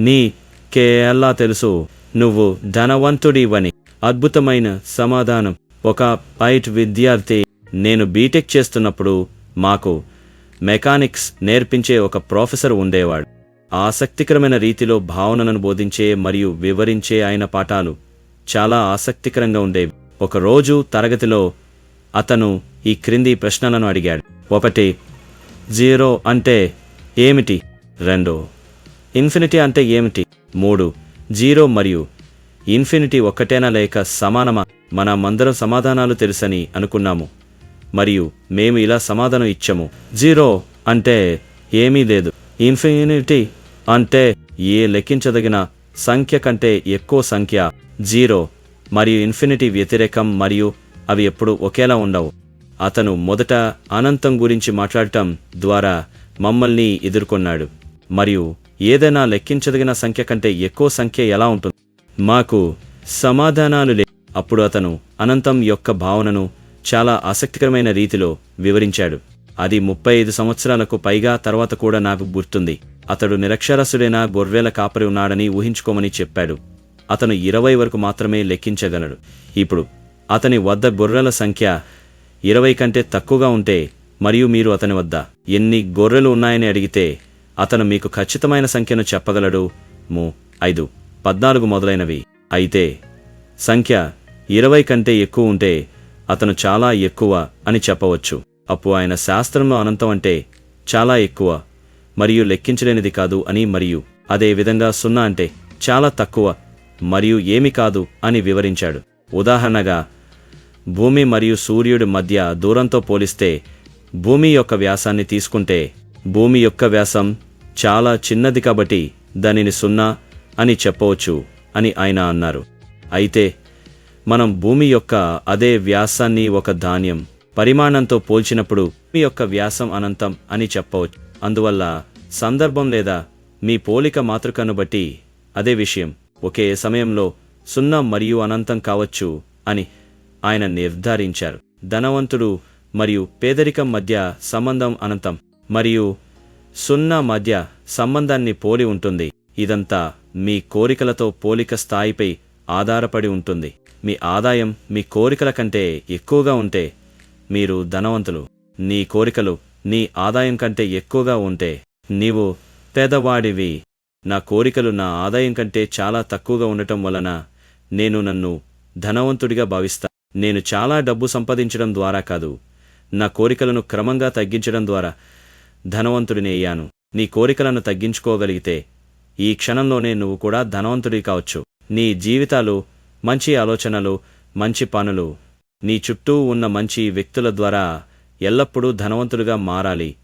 నీకేలా తెలుసు. నువ్వు ధనవంతుడివని. అద్భుతమైన సమాధానం. ఒక పైట్ విద్యార్థి నేను బీటెక్ చేస్తున్నప్పుడు మాకు మెకానిక్స్ నేర్పించే ఒక ప్రొఫెసర్ ఉండేవాడు. ఆసక్తికరమైన రీతిలో భావనలను బోధించే మరియు వివరించే ఆయన పాఠాలు చాలా ఆసక్తికరంగా ఉండేవి. ఒకరోజు తరగతిలో అతను ఈ క్రింది ప్రశ్నలను అడిగాడు. ఒకటి జీరో అంటే ఏమిటి? రెండు ఇన్ఫినిటీ అంటే ఏమిటి? మూడు. జీరో మరియు ఇన్ఫినిటీ ఒక్కటేనా లేక సమానమా? మనమందరం సమాధానాలు తెలుసని అనుకున్నాము. మరియు మేము ఇలా సమాధానం ఇచ్చాము. జీరో అంటే ఏమీ లేదు. ఇన్ఫినిటీ అంటే ఏ లెక్కించదగిన సంఖ్య కంటే ఎక్కువ సంఖ్య? జీరో మరియు ఇన్ఫినిటీ వ్యతిరేకం మరియు అవి ఎప్పుడు ఒకేలా ఉండవు. అతను మొదట అనంతం గురించి మాట్లాడటం ద్వారా మమ్మల్ని ఎదుర్కొన్నాడు. మరియు ఏదైనా లెక్కించదగిన సంఖ్య కంటే ఎక్కువ సంఖ్య ఎలా ఉంటుంది? మాకు సమాధానాలు లే అప్పుడు అతను అనంతం యొక్క భావనను చాలా ఆసక్తికరమైన రీతిలో వివరించాడు. అది ముప్పై ఐదు సంవత్సరాలకు పైగా తర్వాత కూడా నాకు గుర్తుంది. అతడు నిరక్షరసుడైన గొర్రెల కాపరి ఉన్నాడని ఊహించుకోమని చెప్పాడు. అతను ఇరవై వరకు మాత్రమే లెక్కించగలడు. ఇప్పుడు అతని వద్ద గొర్రెల సంఖ్య ఇరవై కంటే తక్కువగా ఉంటే మరియు మీరు అతని వద్ద ఎన్ని గొర్రెలు ఉన్నాయని అడిగితే అతను మీకు ఖచ్చితమైన సంఖ్యను చెప్పగలడు. ము ఐదు పద్నాలుగు మొదలైనవి. అయితే సంఖ్య ఇరవై కంటే ఎక్కువ ఉంటే అతను చాలా ఎక్కువ అని చెప్పవచ్చు. అప్పుడు ఆయన శాస్త్రంలో అనంతం అంటే చాలా ఎక్కువ మరియు లెక్కించలేనిది కాదు అని మరియు అదే విధంగా సున్నా అంటే చాలా తక్కువ మరియు ఏమి కాదు అని వివరించాడు. ఉదాహరణగా భూమి మరియు సూర్యుడి మధ్య దూరంతో పోలిస్తే భూమి యొక్క వ్యాసాన్ని తీసుకుంటే భూమి యొక్క వ్యాసం చాలా చిన్నది కాబట్టి దానిని సున్నా అని చెప్పవచ్చు అని ఆయన అన్నారు. అయితే మనం భూమి యొక్క అదే వ్యాసాన్ని ఒక ధాన్యం పరిమాణంతో పోల్చినప్పుడు భూమి యొక్క వ్యాసం అనంతం అని చెప్పవచ్చు. అందువల్ల సందర్భం లేదా మీ పోలిక మాతృకను బట్టి అదే విషయం. ఒకే సమయంలో సున్నా మరియు అనంతం కావచ్చు అని ఆయన నిర్ధారించారు. ధనవంతుడు మరియు పేదరికం మధ్య సంబంధం అనంతం మరియు సున్నా మధ్య సంబంధాన్ని పోలి ఉంటుంది. ఇదంతా మీ కోరికలతో పోలిక స్థాయిపై ఆధారపడి ఉంటుంది. మీ ఆదాయం మీ కోరికల కంటే ఎక్కువగా ఉంటే మీరు ధనవంతులు. నీ కోరికలు నీ ఆదాయం కంటే ఎక్కువగా ఉంటే నీవు పేదవాడివి. నా కోరికలు నా ఆదాయం కంటే చాలా తక్కువగా ఉండటం వలన నేను నన్ను ధనవంతుడిగా భావిస్తా. నేను చాలా డబ్బు సంపాదించడం ద్వారా కాదు నా కోరికలను క్రమంగా తగ్గించడం ద్వారా. ధనవంతుడిని అయ్యాను. నీ కోరికలను తగ్గించుకోగలిగితే ఈ క్షణంలోనే నువ్వు కూడా ధనవంతుడి కావచ్చు. నీ జీవితాలు మంచి ఆలోచనలు మంచి పనులు నీ చుట్టూ ఉన్న మంచి వ్యక్తుల ద్వారా ఎల్లప్పుడూ ధనవంతుడిగా మారాలి.